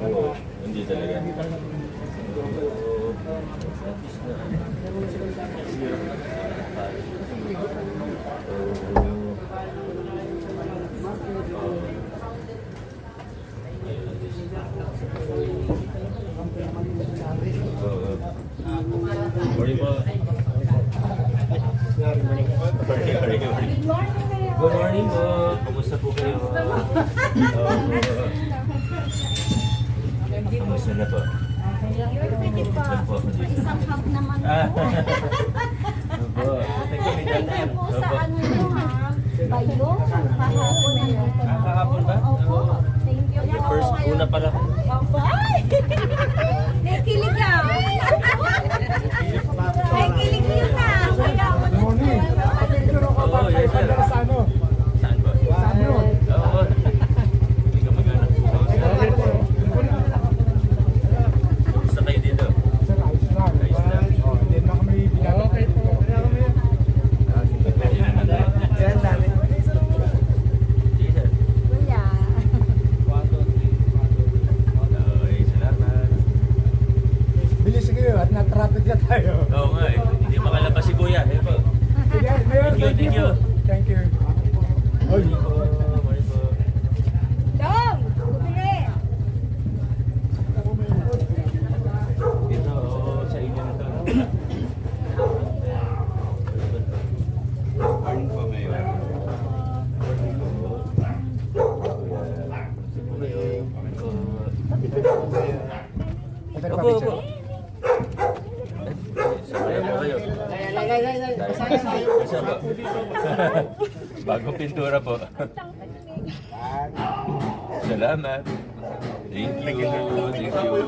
Oo, hindi talaga. Morning po. Good morning po. Po kayo? Na po? Po dito? Isang naman po. Thank you, Thank you po sa Opo. ano nyo ha. Bayo, kahapon na yun. Kahapon ba? Opo. Thank you po. First, una pala. Opo. Ay! Nakikilig ka. Nakikilig yun na. Kaya ako na. Oo, yes sir. Saan po? Oo. Hindi ka magana. Kumusta kayo dito? Ayos lang. Sige sir. Kuya. Okay, salamat. Bilis kayo at na-traffic na tayo. Oo nga eh. Hindi makalabas si Kuya. Eh po. Sige, Mayor, Thank you, thank you. Thank you. Oy, Morning po. Morning po. Dong! Bumili. Dito, oo, sa inyo na to. Morning po, Mayor. Morning po. Ito Opo, opo. Sabayan mo kayo. Isa po. Bagong pintura po. Salamat. Thank you. Thank you.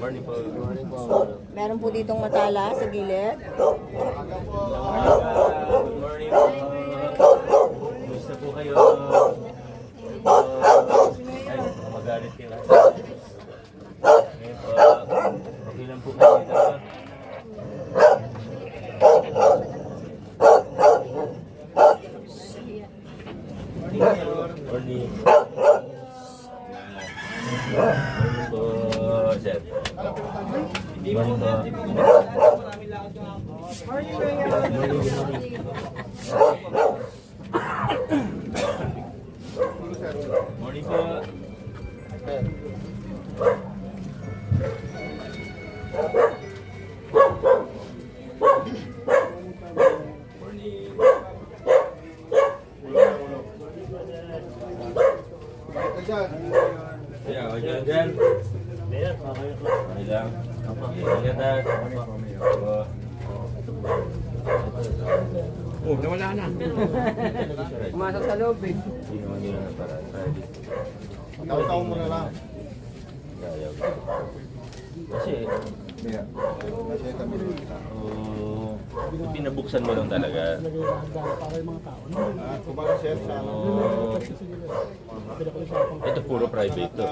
Morning po. Meron po ditong matala sa gilid. Good morning po. Kumusta po kayo? Kayo lahat. Ngayon po, okay lang po kayo dito. Morning. Po, sir. Morning po. Morning dyan. Okay lang. Ingat na. Opo. Oh, nawala na. Pumasok sa loob eh. Hindi naman yun ang para. Taw-taw mo na lang. Ayaw. Kasi. Kasi kami oh, pinabuksan mo lang talaga. Ah, kumbaga, sir, sa ano. Ito puro private to.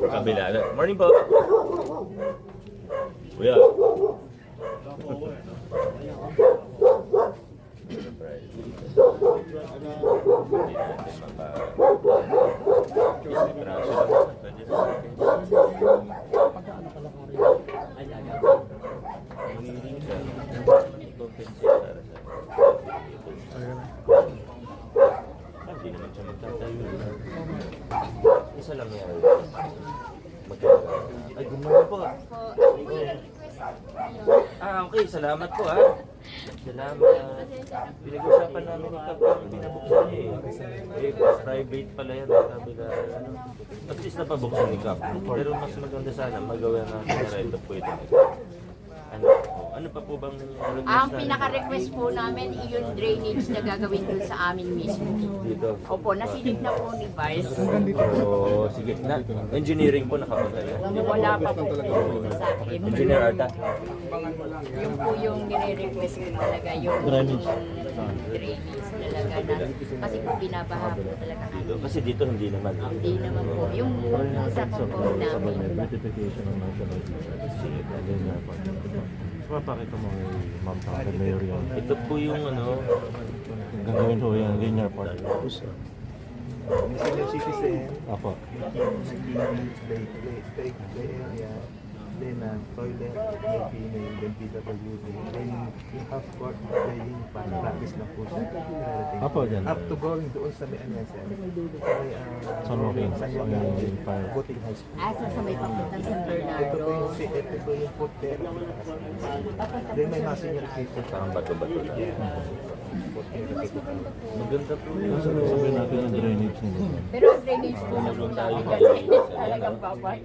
Kabila na. Morning po. Kuya. Mapa... Isang braso lang. Pwede ba? Nangiling siya. Compensate para sa... Ah, Hindi naman siya magtatayo. Isa lang yan. Magkaka. Ay, gumawa po. Ah, okay. Salamat po, ha. Salamat. Pinag-usapan namin ni Kap. Pinabuksan niya eh. Eh, private pala yan. Sabi ka, ano. At least napabuksan ni Kap. Pero mas maganda sana magawa na sa red po ito. Ano, oh, ano pa po bang request Ang pinaka-request po namin yung drainage na gagawin dun sa amin mismo. Dito. Opo, nasilip na po ni Vice. Oo, sige. Na, engineering po nakapunta yan. Wala pa po pumunta sa akin. Engineer Arta. Yung po yung nire-request ko talaga yung drainage na talaga na kasi kung binabaha po talaga Dito, kasi dito hindi naman. hindi naman po yung sa compound namin Beautification ng National. So, mapakita mo kay Ma'am Tangkad Mayor yan. Ito po yung ano, Gagawin ko yung linear park. Senior citizen, Apo. play, play, play, play area, then uh, toilet, female, then PWD, then you have court playing para practice na po siya. Apo, dyan. Up to going doon sa may sir. May, uh, San Joaquin. San Joaquin. Buting High School. asa sa may papuntang San Ito po yung, Bernardo si- ito po yung therapy. Then may mga senior people. parang bato-bato lang. Maganda po yun. sabi- natin ang drainage nila. pero ang drainage po na po namin talagang babay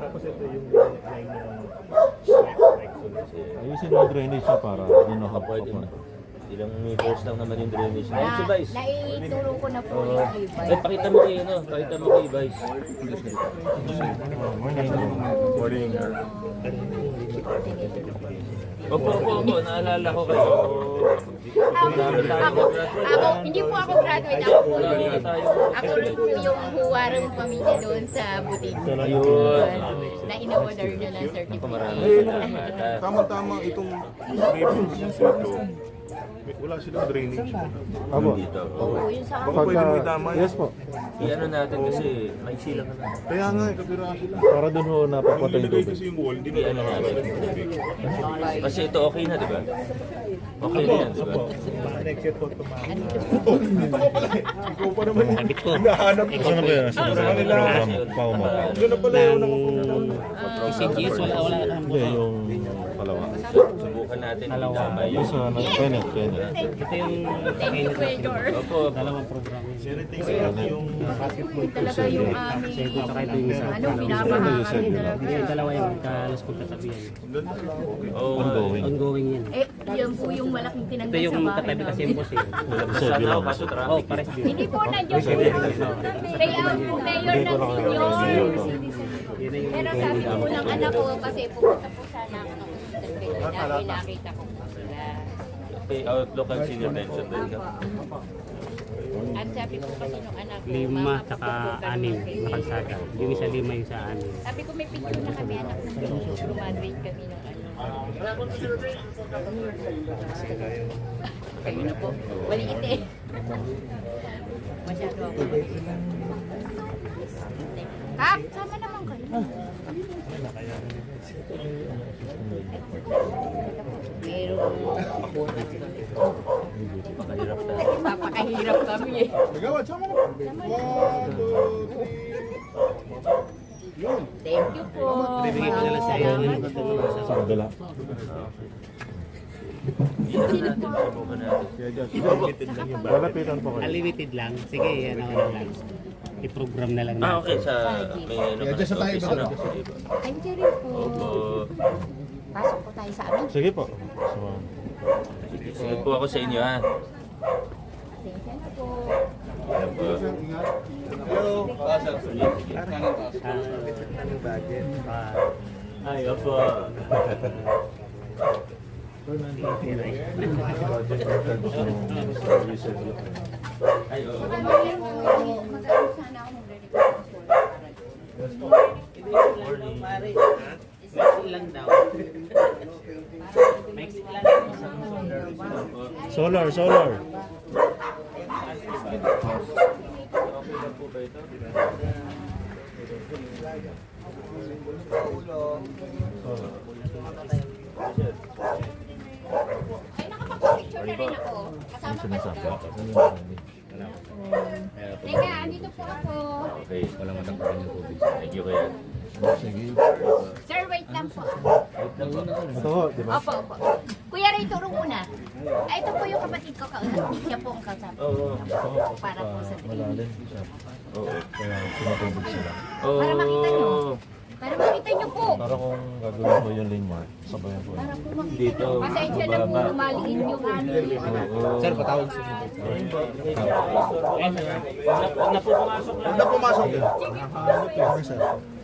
Tapos ito yung line ng Ayusin mo drainage niya para hindi na Pwede na. Ilang meters lang naman yung drainage na. Yan si Vice. naituro ko na po Oo. yung ibay Eh, pakita mo kay ano, pakita mo kay Vice. Morning. Morning. Opo, opo, opo. Naalala ko kayo. Ako, ako, ako, hindi po ako graduate, ako po Marami yung, na tayo. ako po yung huwarang pamilya doon sa butik. Na in-order na ng certificate. ah. Tama-tama itong neighbors dito. Wala silang drainage. Apo. Dito. Oo, yun sa Baka pwede mo idama yan. Yes po. I-ano natin kasi may silang naman. Kaya nga, eh, lang. Para doon ho Ang napapatay yung nilagay tubig. kasi yung wall, hindi na natin. Kasi ito okay na, di ba? Okay na yan, di ba? next year po tumakas. Ito pala eh. Ikaw pa naman yung hinahanap ko. Ano ba yan? Sa program pa mo. Doon na pala yung nakapunta. Hindi, yung palawa. Subukan natin idamay Yung yung sa ano, Kenneth, Kenneth. Thank you, Kuya Opo, Yung basketball Talaga yung aming, ano, binabaha kami talaga. dalawa yung kalas pagkatabihan. oh, Ongoing. Ongoing yan. Eh, yan po yung malaking Ito tinanggal sa yung bahay katabi kasi yung namin. boss eh. Sana ako kaso Oh, traffic. pares din. Hindi po, nandiyan po yung layout po, mayor ng senior. Pero sabi ko ng anak ko, kasi pupunta po dahil nakita ko po sila. Okay, outlook ang senior pension din. no? At sabi ko kasi nung anak ko, Lima, "Mama, tsaka papunta ka anim naman na kayo." kalsada. Yung isa lima, yung isa anim. Sabi ko may picture na kami anak ko. Graduate kami ng ano. Kayo na po. Maliit eh. Masyado ako. Kap, kayo. Meron. Napakahirap kami eh. Nagawa, sama na. One, two, three. Thank you po. Bibigyan ko sa iyo. Salamat po. Sa. Lalapitan kayo. Unlimited lang. Sige, yan ako na lang. I-program na lang Ah, natin. okay, sa may ano Yeah, ka sa na, tayo office ba? na. Andiyan rin po. Opo. Pasok po tayo sa amin. Sige po. So, Sige po ako sa inyo ha. Thank you po. Ayan po. Yung budget. Ay, opo. Ay, oo. Mag-aaral sana ako magre-request Morning. lang daw. solar, solar. Ay, nakapag-picture na rin ako. Kasama pa sila. Teka, andito po ako. Okay, walang matangkaran yung tubig. Thank you kaya. Sir, wait lang po. Ito ho, di ba? Opo, opo. Kuya Ray, turo muna. Ay, ito po yung kapatid ko. kausap. Siya po ang kausap. Oo. Para po sa training. Malalim siya. Oo. Kaya tinatubig sila. Para makita nyo. Para makita nyo po. Para kung gagawin ko yung lane mark, sabayan ko. Para po makita Dito. nyo. Pasensya na po, lumaliin yung ano. Sir, patawag sa inyo. Huwag na po pumasok. Huwag na pumasok.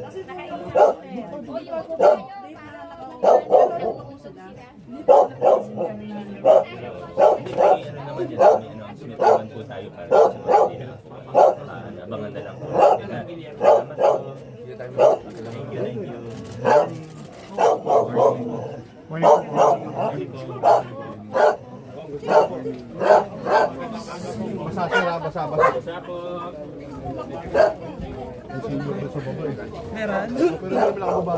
Kasi nakaingat. O, yung po kayo, para nag-uusap sila. Hindi po ano naman yan. May ano, sumitaman po tayo para sa mga hindi na. Ah, Abangan na lang po. Salamat po. Thank you, thank you. Basa sila, basa, basa. Basta po. Meron? Dalawa.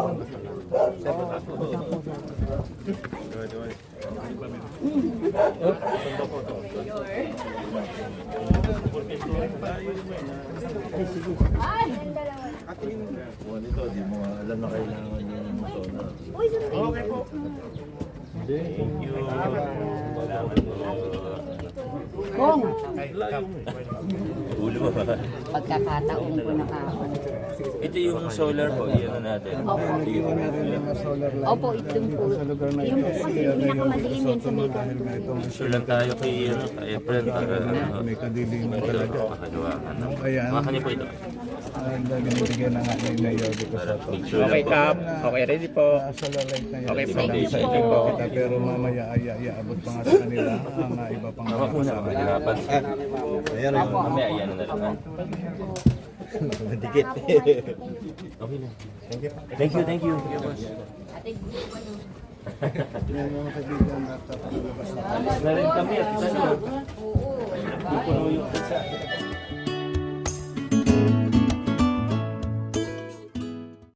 Ito, di mo alam na kailangan yung solar. Uy, sundin. Thank you. Salamat po. Kong, Ulo pagkakataon ko nakaon. Ito yung solar po, iyan na natin. Sige po. Opo, itong po. Yung po kasi pinakamadilim yun sa Mekong. Sure lang tayo kay, ano, kay Efren para ano, May kadiliman talaga. makagawakan. Ayan. Makakan niyo po ito. Ang dami binigyan ng aking mayor dito sa to. Picture Okay. Kap. Okay, ready po. Solar light na yun. Okay po. Thank you po. pero mamaya ay ay abot pa nga sa kanila ang uh, iba pang muna, kasama. mahirapan. Ayan. Mamaya, ayan na lang. Ha? Dikit. Okay na. Thank you. Thank you, thank you. Yan mga kaibigan at uh, Alis na rin kami at isa na. Oo. Pupuno yung isa.